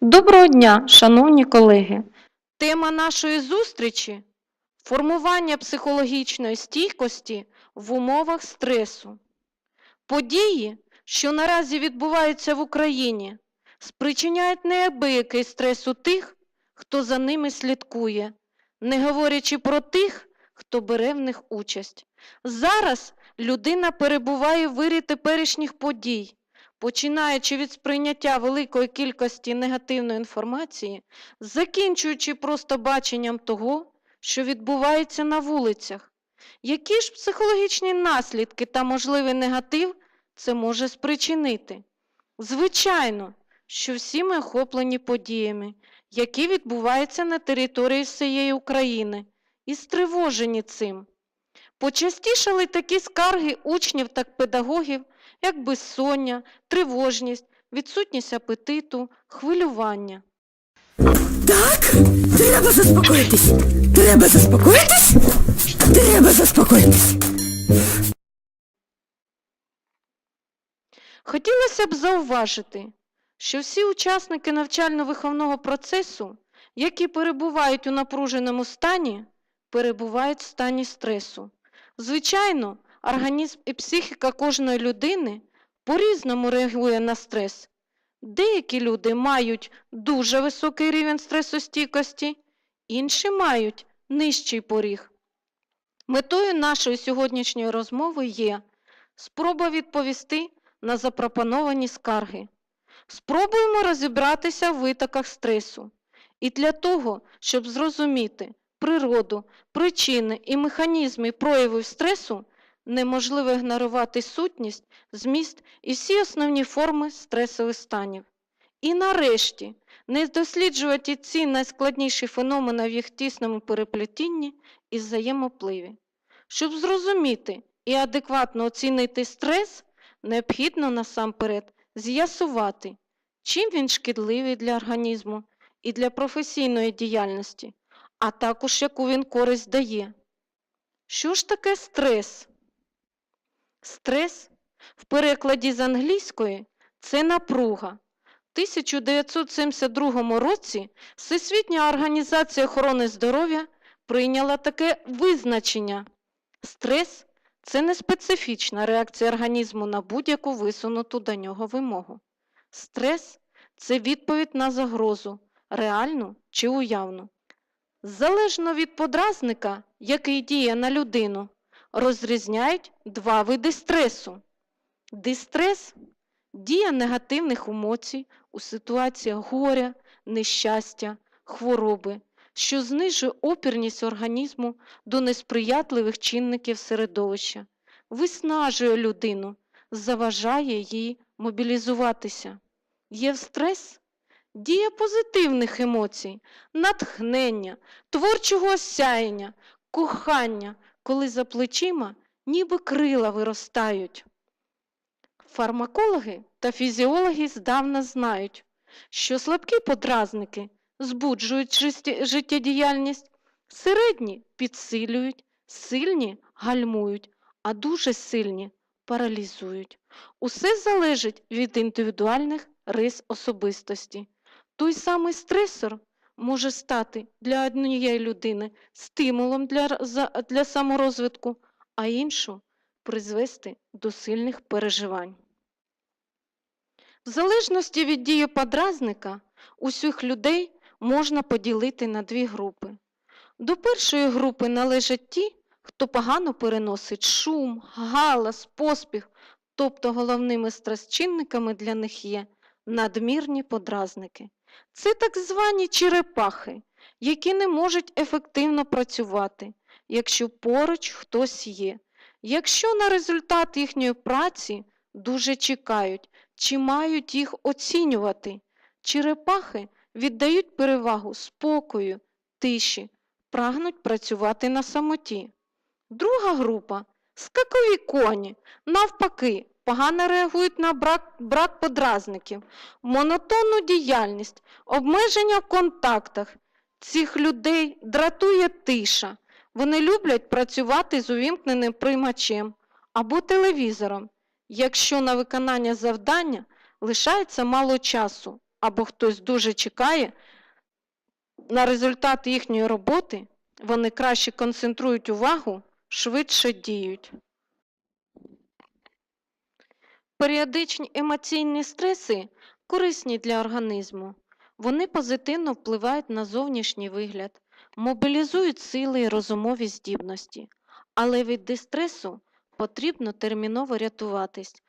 Доброго дня, шановні колеги. Тема нашої зустрічі формування психологічної стійкості в умовах стресу. Події, що наразі відбуваються в Україні, спричиняють неабиякий стрес у тих, хто за ними слідкує, не говорячи про тих, хто бере в них участь. Зараз людина перебуває в вирі теперішніх подій, починаючи від сприйняття великої кількості негативної інформації, закінчуючи просто баченням того, що відбувається на вулицях. Які ж психологічні наслідки та можливий негатив це може спричинити? Звичайно, що всі ми охоплені подіями, які відбуваються на території всієї України, і стривожені цим. Почастішали такі скарги учнів та педагогів, як безсоння, тривожність, відсутність апетиту, хвилювання. Так, треба заспокоїтись. Треба заспокоїтись. Треба заспокоїтись. Хотілося б зауважити, що всі учасники навчально-виховного процесу, які перебувають у напруженому стані, перебувають в стані стресу. Звичайно, організм і психіка кожної людини по-різному реагує на стрес. Деякі люди мають дуже високий рівень стресостійкості, інші мають нижчий поріг. Метою нашої сьогоднішньої розмови є спроба відповісти на запропоновані скарги. Спробуємо розібратися в витоках стресу. І для того, щоб зрозуміти природу, причини і механізми проявів стресу, неможливо ігнорувати сутність, зміст і всі основні форми стресових станів. І нарешті не досліджувати ці найскладніші феномени в їх тісному переплетінні і взаємопливі. Щоб зрозуміти і адекватно оцінити стрес, необхідно насамперед з'ясувати, чим він шкідливий для організму і для професійної діяльності, а також яку він користь дає. Що ж таке стрес? Стрес в перекладі з англійської це напруга. В 1972 році Всесвітня організація охорони здоров'я прийняла таке визначення. Стрес це не специфічна реакція організму на будь-яку висунуту до нього вимогу. Стрес це відповідь на загрозу, реальну чи уявну. Залежно від подразника, який діє на людину, розрізняють два види стресу. Дистрес дія негативних емоцій у ситуаціях горя, нещастя, хвороби, що знижує опірність організму до несприятливих чинників середовища, виснажує людину, заважає їй мобілізуватися. Є стрес дія позитивних емоцій, натхнення, творчого осяяння, кохання, коли за плечима ніби крила виростають. Фармакологи та фізіологи здавна знають, що слабкі подразники збуджують життєдіяльність, середні підсилюють, сильні гальмують, а дуже сильні паралізують. Усе залежить від індивідуальних рис особистості. Той самий стресор може стати для однієї людини стимулом для, для саморозвитку, а іншу призвести до сильних переживань. В залежності від дії подразника усіх людей можна поділити на дві групи. До першої групи належать ті, хто погано переносить шум, галас, поспіх, тобто головними стрес-чинниками для них є надмірні подразники. Це так звані черепахи, які не можуть ефективно працювати, якщо поруч хтось є. Якщо на результат їхньої праці дуже чекають, чи мають їх оцінювати. Черепахи віддають перевагу спокою, тиші, прагнуть працювати на самоті. Друга група скакові коні, навпаки, погано реагують на брак, брак подразників, монотонну діяльність, обмеження в контактах. Цих людей дратує тиша. Вони люблять працювати з увімкненим приймачем або телевізором, якщо на виконання завдання лишається мало часу або хтось дуже чекає на результат їхньої роботи, вони краще концентрують увагу, швидше діють. Періодичні емоційні стреси корисні для організму. Вони позитивно впливають на зовнішній вигляд, мобілізують сили і розумові здібності. Але від дистресу потрібно терміново рятуватись,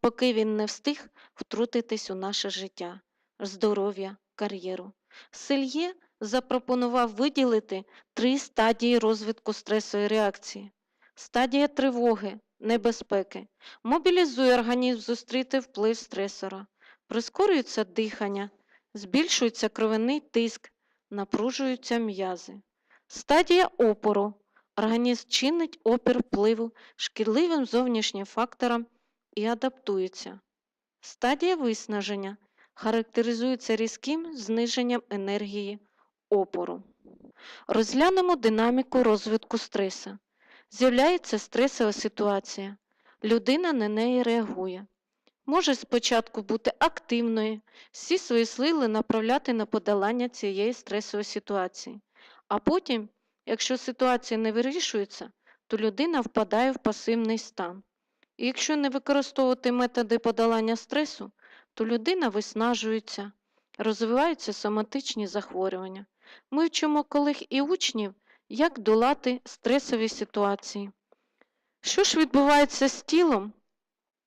поки він не встиг втрутитись у наше життя, здоров'я, кар'єру. Сельє запропонував виділити три стадії розвитку стресової реакції. Стадія тривоги, небезпеки. Мобілізує організм зустріти вплив стресора. Прискорюється дихання, збільшується кровяний тиск, напружуються м'язи. Стадія опору. Організм чинить опір впливу шкідливим зовнішнім факторам і адаптується. Стадія виснаження характеризується різким зниженням енергії опору. Розглянемо динаміку розвитку стреса. З'являється стресова ситуація. Людина на неї реагує. Може спочатку бути активною, всі свої сили направляти на подолання цієї стресової ситуації. А потім, якщо ситуація не вирішується, то людина впадає в пасивний стан. І якщо не використовувати методи подолання стресу, то людина виснажується, розвиваються соматичні захворювання. Ми вчимо колег і учнів, як долати стресові ситуації. Що ж відбувається з тілом,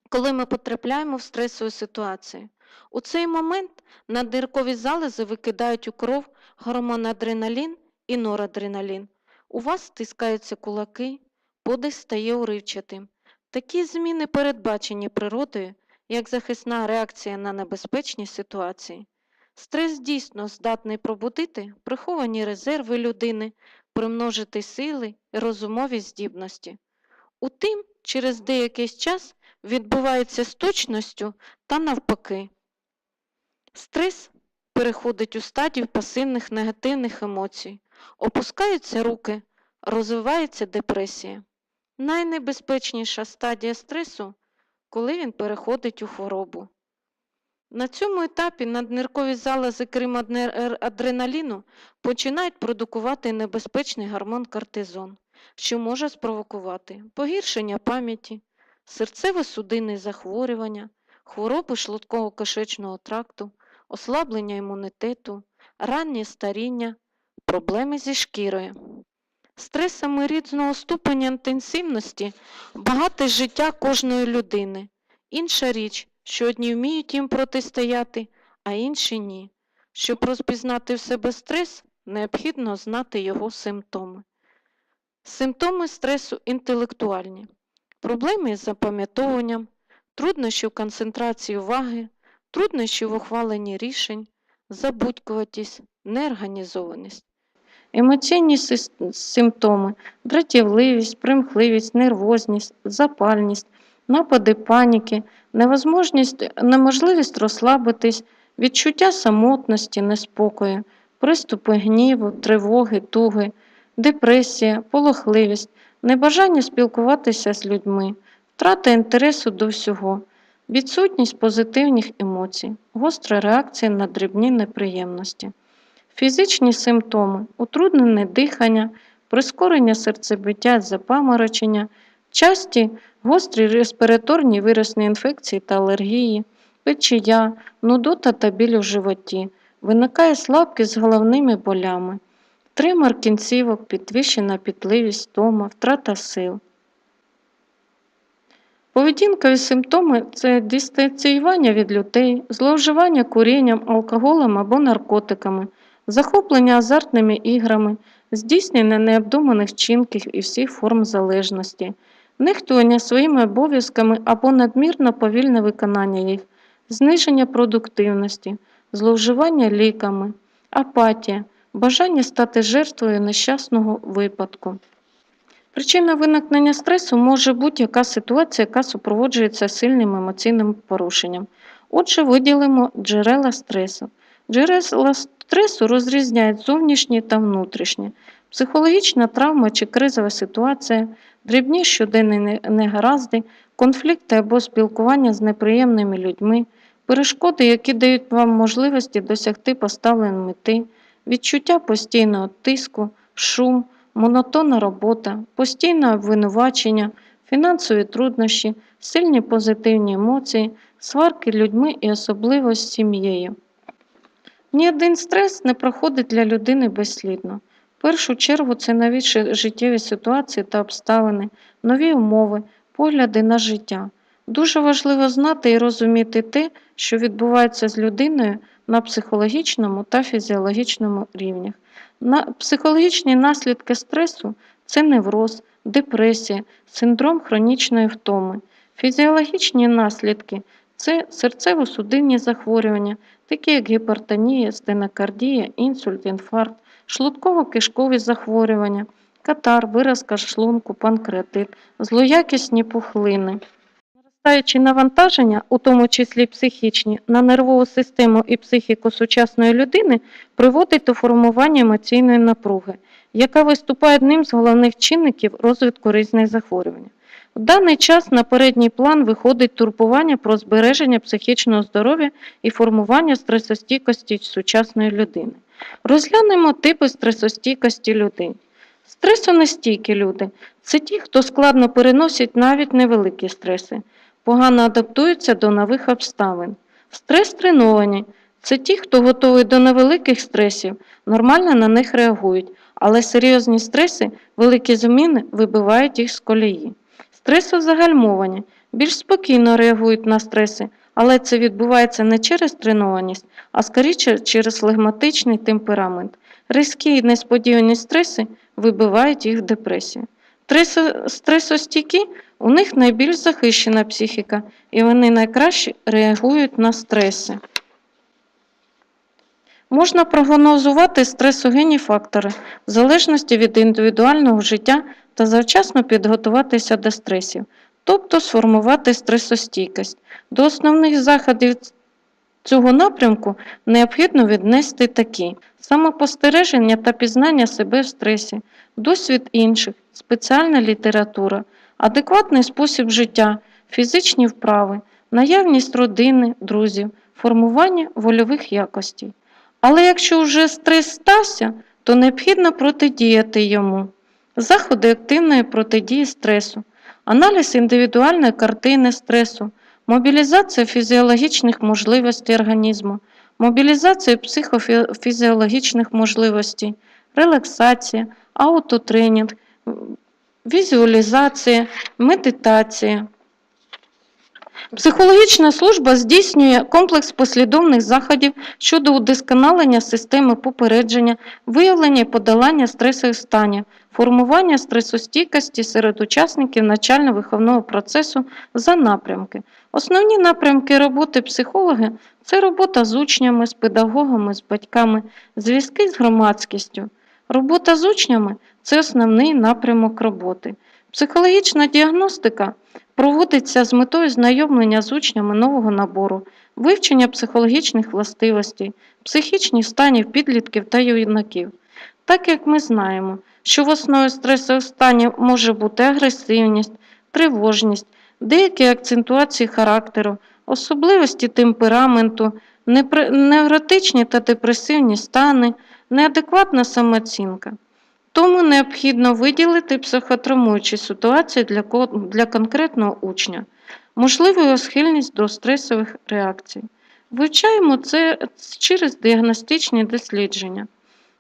коли ми потрапляємо в стресову ситуацію? У цей момент надиркові залози викидають у кров гормон адреналін і норадреналін. У вас стискаються кулаки, подих стає уривчатим. Такі зміни передбачені природою як захисна реакція на небезпечні ситуації. Стрес дійсно здатний пробудити приховані резерви людини, примножити сили і розумові здібності. Утим, через деякий час відбувається з точністю та навпаки. Стрес переходить у стадію пасивних негативних емоцій, опускаються руки, розвивається депресія. Найнебезпечніша стадія стресу, коли він переходить у хворобу. На цьому етапі надниркові залози крім адреналіну починають продукувати небезпечний гормон кортизон, що може спровокувати погіршення пам'яті, серцево-судинні захворювання, хвороби шлунково-кишечного тракту, ослаблення імунітету, раннє старіння, проблеми зі шкірою. Стресами різного ступеня інтенсивності багате життя кожної людини. Інша річ, що одні вміють їм протистояти, а інші ні. Щоб розпізнати в себе стрес, необхідно знати його симптоми. Симптоми стресу інтелектуальні, проблеми з запам'ятовуванням, труднощі в концентрації уваги, труднощі в ухваленні рішень, забудькуватість, неорганізованість. Емоційні симптоми дратівливість, примхливість, нервозність, запальність, напади паніки, невозможність, неможливість розслабитись, відчуття самотності, неспокою, приступи гніву, тривоги, туги, депресія, полохливість, небажання спілкуватися з людьми, втрата інтересу до всього, відсутність позитивних емоцій, гостра реакція на дрібні неприємності. Фізичні симптоми утруднене дихання, прискорення серцебиття, запаморочення, часті гострі респіраторні вірусні інфекції та алергії, печія, нудота та біль у животі, виникає слабкість з головними болями, тримор кінцівок, підвищена пітливість, тома, втрата сил. Поведінкові симптоми це дистанціювання від людей, зловживання курінням, алкоголем або наркотиками, захоплення азартними іграми, здійснення необдуманих вчинків і всіх форм залежності, нехтування своїми обов'язками або надмірно повільне виконання їх, зниження продуктивності, зловживання ліками, апатія, бажання стати жертвою нещасного випадку. Причина виникнення стресу може будь-яка ситуація, яка супроводжується сильним емоційним порушенням. Отже, виділимо джерела стресу. Джерела стресу розрізняють зовнішні та внутрішні. Психологічна травма чи кризова ситуація, дрібні щоденні негаразди, конфлікти або спілкування з неприємними людьми, перешкоди, які дають вам можливості досягти поставленої мети, відчуття постійного тиску, шум, монотонна робота, постійне обвинувачення, фінансові труднощі, сильні позитивні емоції, сварки людьми і особливо з сім'єю. Ні один стрес не проходить для людини безслідно. В першу чергу це нові ши- життєві ситуації та обставини, нові умови, погляди на життя. Дуже важливо знати і розуміти те, що відбувається з людиною на психологічному та фізіологічному рівнях. На психологічні наслідки стресу це невроз, депресія, синдром хронічної втоми. Фізіологічні наслідки це серцево-судинні захворювання, такі як гіпертонія, стенокардія, інсульт, інфаркт, шлунково-кишкові захворювання, катар, виразка шлунку, панкреатит, злоякісні пухлини. Наростаючі навантаження, у тому числі психічні, на нервову систему і психіку сучасної людини приводить до формування емоційної напруги, яка виступає одним з головних чинників розвитку різних захворювань. В даний час на передній план виходить турбування про збереження психічного здоров'я і формування стресостійкості сучасної людини. Розглянемо типи стресостійкості людей. Стресонестійкі люди це ті, хто складно переносять навіть невеликі стреси, погано адаптуються до нових обставин. Стрес-треновані це ті, хто готовий до невеликих стресів, нормально на них реагують, але серйозні стреси, великі зміни вибивають їх з колії. Стресозагальмовані більш спокійно реагують на стреси, але це відбувається не через тренованість, а скоріше через флегматичний темперамент. Різкі і несподівані стреси вибивають їх в депресію. Стресостійкі у них найбільш захищена психіка, і вони найкраще реагують на стреси. Можна прогнозувати стресогенні фактори в залежності від індивідуального життя та завчасно підготуватися до стресів, тобто сформувати стресостійкість. До основних заходів цього напрямку необхідно віднести такі: самопостереження та пізнання себе в стресі, досвід інших, спеціальна література, адекватний спосіб життя, фізичні вправи, наявність родини, друзів, формування вольових якостей. Але якщо вже стрес стався, то необхідно протидіяти йому. Заходи активної протидії стресу, аналіз індивідуальної картини стресу, мобілізація фізіологічних можливостей організму, мобілізація психофізіологічних можливостей, релаксація, аутотренінг, візуалізація, медитація. Психологічна служба здійснює комплекс послідовних заходів щодо удосконалення системи попередження, виявлення і подолання стресових станів, формування стресостійкості серед учасників навчально-виховного процесу за напрямки. Основні напрямки роботи психолога це робота з учнями, з педагогами, з батьками, зв'язки з громадськістю. Робота з учнями це основний напрямок роботи. Психологічна діагностика проводиться з метою знайомлення з учнями нового набору, вивчення психологічних властивостей, психічних станів підлітків та юнаків. Так як ми знаємо, що в основі стресових станів може бути агресивність, тривожність, деякі акцентуації характеру, особливості темпераменту, невротичні та депресивні стани, неадекватна самооцінка. Тому необхідно виділити психотравмуючі ситуації для, для конкретного учня, можливу його схильність до стресових реакцій. Вивчаємо це через діагностичні дослідження.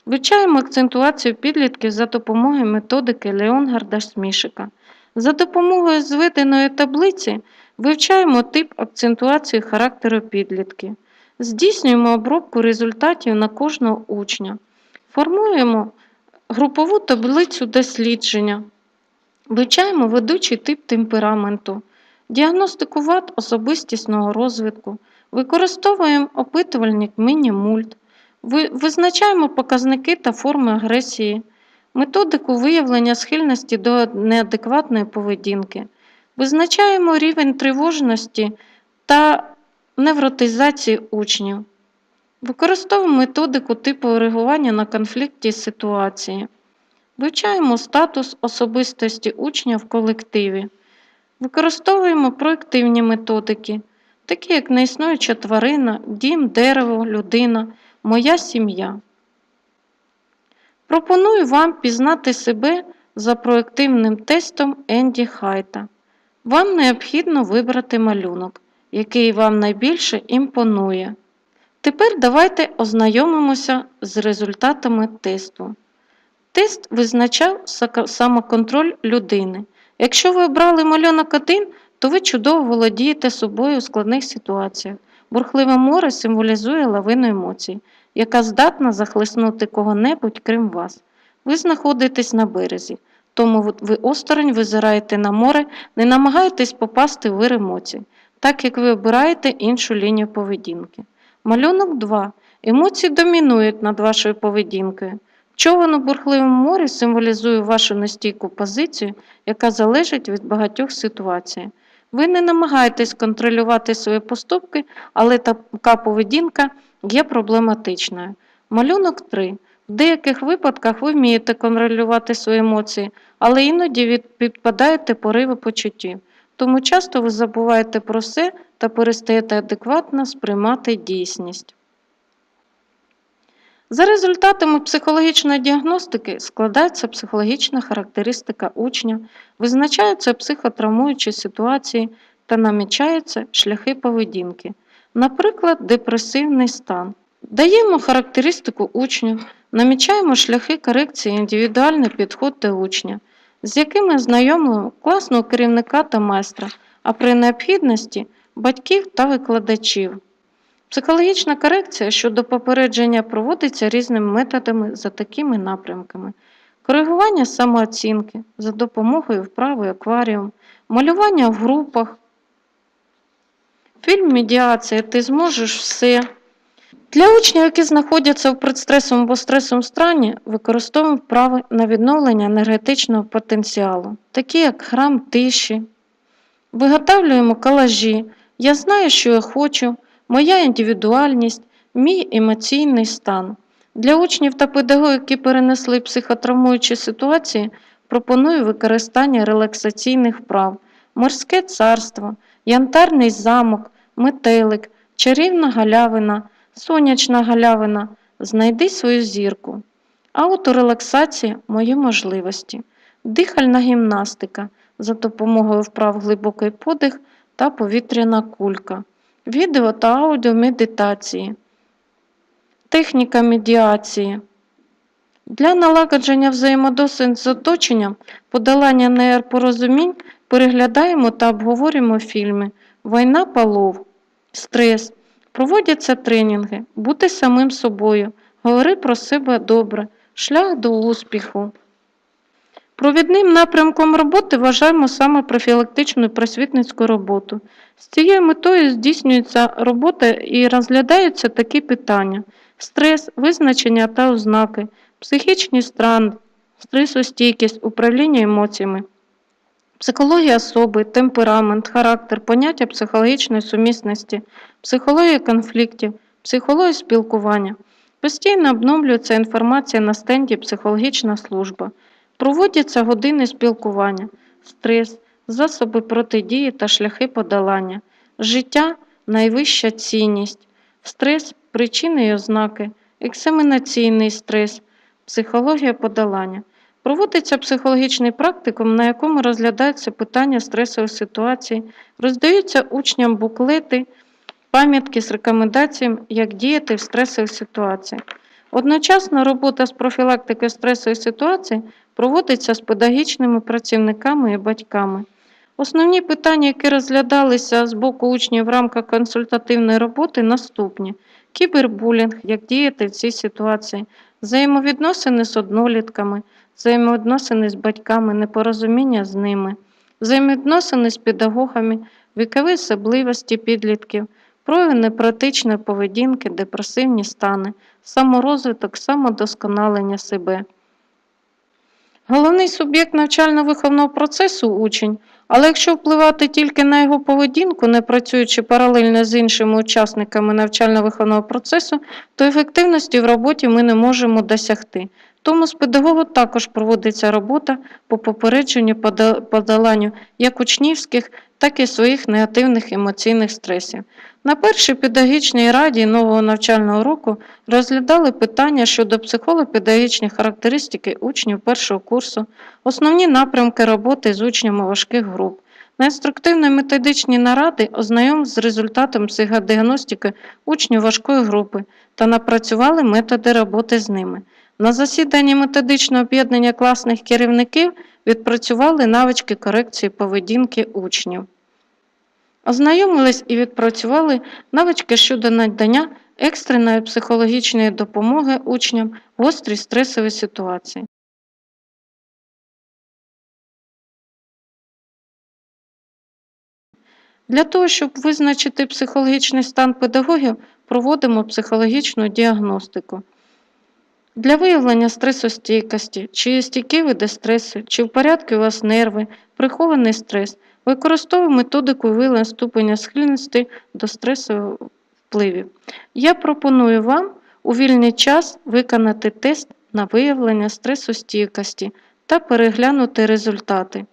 Вивчаємо акцентуацію підлітків за допомогою методики Леонгарда Смішика. За допомогою зведеної таблиці вивчаємо тип акцентуації характеру підлітків. Здійснюємо обробку результатів на кожного учня. Формуємо групову таблицю дослідження. Вивчаємо ведучий тип темпераменту, діагностику вад особистісного розвитку, використовуємо опитувальник міні-мульт, визначаємо показники та форми агресії, методику виявлення схильності до неадекватної поведінки, визначаємо рівень тривожності та невротизації учнів. Використовуємо методику типу реагування на конфлікті ситуації. Вивчаємо статус особистості учня в колективі. Використовуємо проективні методики. такі як неіснуюча тварина, дім, дерево, людина, моя сім'я. Пропоную вам пізнати себе за проєктивним тестом Енді Хайта. Вам необхідно вибрати малюнок, який вам найбільше імпонує. Тепер давайте ознайомимося з результатами тесту. Тест визначав самоконтроль людини. Якщо ви обрали малюнок 1, то ви чудово володієте собою у складних ситуаціях. Бурхливе море символізує лавину емоцій, яка здатна захлеснути кого-небудь, крім вас. Ви знаходитесь на березі, тому ви- осторонь визираєте на море, не намагаєтесь попасти в вир емоцій, так як ви обираєте іншу лінію поведінки. Малюнок 2. Емоції домінують над вашою поведінкою. Човен у бурхливому морі символізує вашу нестійку позицію, яка залежить від багатьох ситуацій. Ви не намагаєтесь контролювати свої поступки, але така поведінка є проблематичною. Малюнок 3. В деяких випадках ви вмієте контролювати свої емоції, але іноді підпадаєте пориви почуттів. Тому часто ви забуваєте про все та перестаєте адекватно сприймати дійсність. За результатами психологічної діагностики складається психологічна характеристика учня, визначаються психотравмуючі ситуації та намічаються шляхи поведінки, наприклад, депресивний стан. Даємо характеристику учню, намічаємо шляхи корекції індивідуальний підход до учня, з якими знайомимо класного керівника та майстра, а при необхідності батьків та викладачів. Психологічна корекція щодо попередження проводиться різними методами за такими напрямками: коригування самооцінки за допомогою вправи акваріум, малювання в групах, фільм Медіація Ти зможеш все. Для учнів, які знаходяться в предстресовому або стресовому стані, використовуємо вправи на відновлення енергетичного потенціалу, такі як храм тиші. Виготовлюємо колажі. Я знаю, що я хочу, моя індивідуальність, мій емоційний стан. Для учнів та педагогів, які перенесли психотравмуючі ситуації, пропоную використання релаксаційних вправ, морське царство, янтарний замок, метелик, чарівна галявина, сонячна галявина. Знайди свою зірку. Ауторелаксація мої можливості, дихальна гімнастика за допомогою вправ глибокий подих та повітряна кулька, відео та аудіо медитації, техніка медіації. Для налагодження взаємодосвід з оточенням, подолання непорозумінь переглядаємо та обговорюємо фільми Війна полов, стрес. Проводяться тренінги, бути самим собою, говори про себе добре, шлях до успіху. Провідним напрямком роботи вважаємо саме профілактичну просвітницьку роботу. З цією метою здійснюється робота і розглядаються такі питання: стрес, визначення та ознаки, психічний стан, стресостійкість, управління емоціями, психологія особи, темперамент, характер, поняття психологічної сумісності, психологія конфліктів, психологія спілкування. Постійно обновлюється інформація на стенді психологічна служба. Проводяться години спілкування, стрес, засоби протидії та шляхи подолання, життя найвища цінність, стрес, причини і ознаки, екзаменаційний стрес, психологія подолання. Проводиться психологічний практикум, на якому розглядаються питання стресових ситуацій, роздаються учням буклети, пам'ятки з рекомендаціями, як діяти в стресових ситуаціях. Одночасно робота з профілактики стресових ситуацій проводиться з педагогічними працівниками і батьками. Основні питання, які розглядалися з боку учнів в рамках консультативної роботи, наступні: кібербулінг, як діяти в цій ситуації, взаємовідносини з однолітками, взаємовідносини з батьками, непорозуміння з ними, взаємовідносини з педагогами, вікові особливості підлітків, прояви непрактичної поведінки, депресивні стани, саморозвиток, самодосконалення себе. Головний суб'єкт навчально-виховного процесу учень, але якщо впливати тільки на його поведінку, не працюючи паралельно з іншими учасниками навчально-виховного процесу, то ефективності в роботі ми не можемо досягти. Тому з педагогом також проводиться робота по попередженню подоланню як учнівських, так і своїх негативних емоційних стресів. На першій педагогічній раді нового навчального року розглядали питання щодо психолого-педагогічних характеристики учнів першого курсу, основні напрямки роботи з учнями важких груп. На інструктивно-методичні наради ознайом з результатом психодіагностики учнів важкої групи та напрацювали методи роботи з ними. На засіданні методичного об'єднання класних керівників відпрацювали навички корекції поведінки учнів. Ознайомились і відпрацювали навички щодо надання екстреної психологічної допомоги учням в гострій стресовій ситуації. Для того, щоб визначити психологічний стан педагогів, проводимо психологічну діагностику. Для виявлення стресостійкості, чи стійкі види стресу, чи в порядку у вас нерви, прихований стрес, використовую методику виявлення ступеня схильності до стресових впливів. Я пропоную вам у вільний час виконати тест на виявлення стресостійкості та переглянути результати.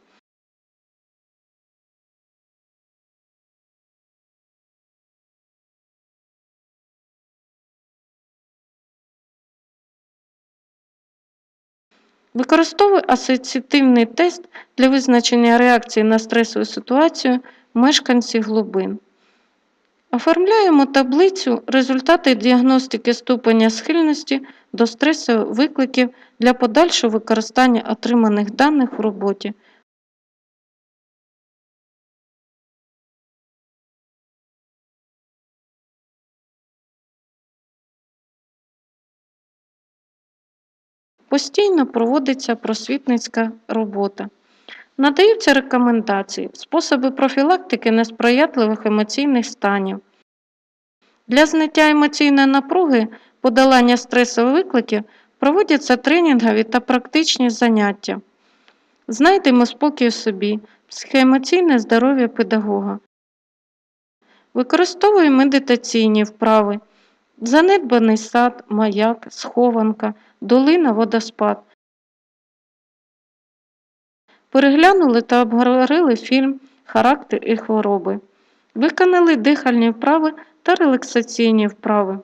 Використовуй асоціативний тест для визначення реакції на стресову ситуацію мешканців глибин. Оформляємо таблицю результати діагностики ступеня схильності до стресових викликів для подальшого використання отриманих даних в роботі. Постійно проводиться просвітницька робота. Надаються рекомендації, способи профілактики несприятливих емоційних станів. Для зняття емоційної напруги, подолання стресових викликів проводяться тренінгові та практичні заняття. Знайдемо спокій у собі, психоемоційне здоров'я педагога. Використовуємо медитаційні вправи, занедбаний сад, маяк, схованка, долина, водоспад. Переглянули та обговорили фільм Характер і хвороби. Виконали дихальні вправи та релаксаційні вправи.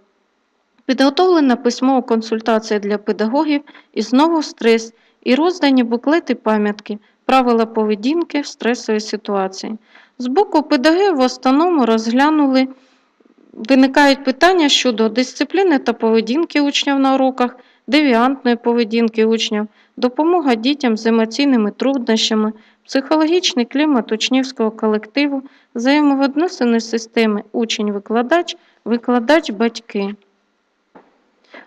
Підготовлена письмова консультація для педагогів і знову стрес, і роздані буклети пам'ятки, правила поведінки в стресовій ситуації. З боку педагогів в основному розглянули, виникають питання щодо дисципліни та поведінки учнів на уроках, девіантної поведінки учнів, допомога дітям з емоційними труднощами, психологічний клімат учнівського колективу, взаємовідносини системи учень-викладач, викладач-батьки.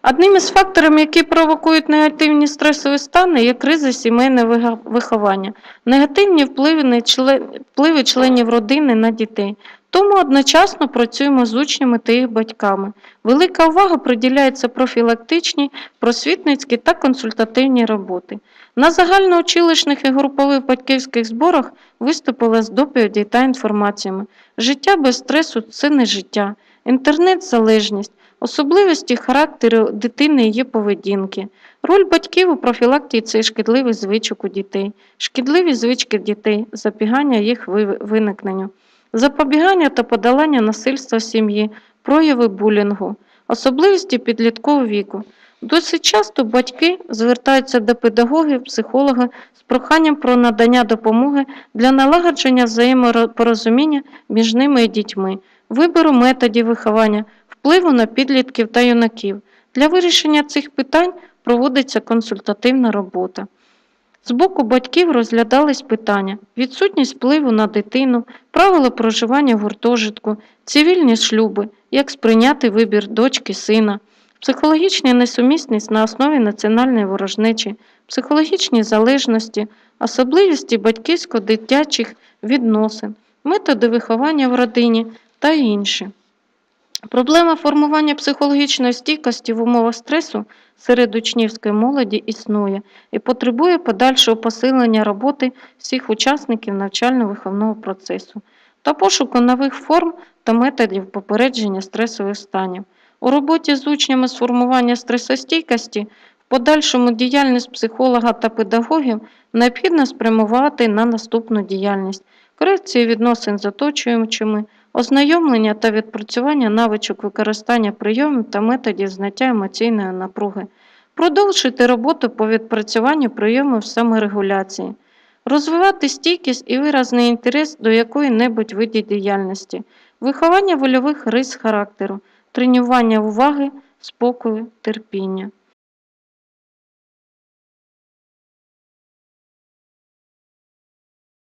Одним із факторів, які провокують негативні стресові стани, є криза сімейного виховання, негативні впливи, членів родини на дітей. Тому одночасно працюємо з учнями та їх батьками. Велика увага приділяється профілактичній, просвітницькій та консультативній роботи. На загальноучилищних і групових батьківських зборах виступила з доповіді та інформаціями. Життя без стресу це не життя, інтернет-залежність, особливості характеру дитини і її поведінки. Роль батьків у профілактиці шкідливих звичок у дітей, шкідливі звички дітей, запігання їх виникненню, запобігання та подолання насильства сім'ї, прояви булінгу, особливості підліткового віку. Досить часто батьки звертаються до педагогів, психолога з проханням про надання допомоги для налагодження взаємопорозуміння між ними і дітьми, вибору методів виховання, впливу на підлітків та юнаків. Для вирішення цих питань проводиться консультативна робота. З боку батьків розглядались питання: відсутність впливу на дитину, правила проживання в гуртожитку, цивільні шлюби, як сприйняти вибір дочки, сина, психологічна несумісність на основі національної ворожнечі, психологічні залежності, особливості батьківсько-дитячих відносин, методи виховання в родині та інші. Проблема формування психологічної стійкості в умовах стресу серед учнівської молоді існує і потребує подальшого посилення роботи всіх учасників навчально-виховного процесу та пошуку нових форм та методів попередження стресових станів. У роботі з учнями з формування стресостійкості подальшому діяльність психолога та педагогів необхідно спрямувати на наступну діяльність корекцію відносин з оточуючими, ознайомлення та відпрацювання навичок використання прийомів та методів зняття емоційної напруги, продовжити роботу по відпрацюванню прийомів саморегуляції, розвивати стійкість і виразний інтерес до якої-небудь виді діяльності, виховання вольових рис характеру, тренування уваги, спокою, терпіння.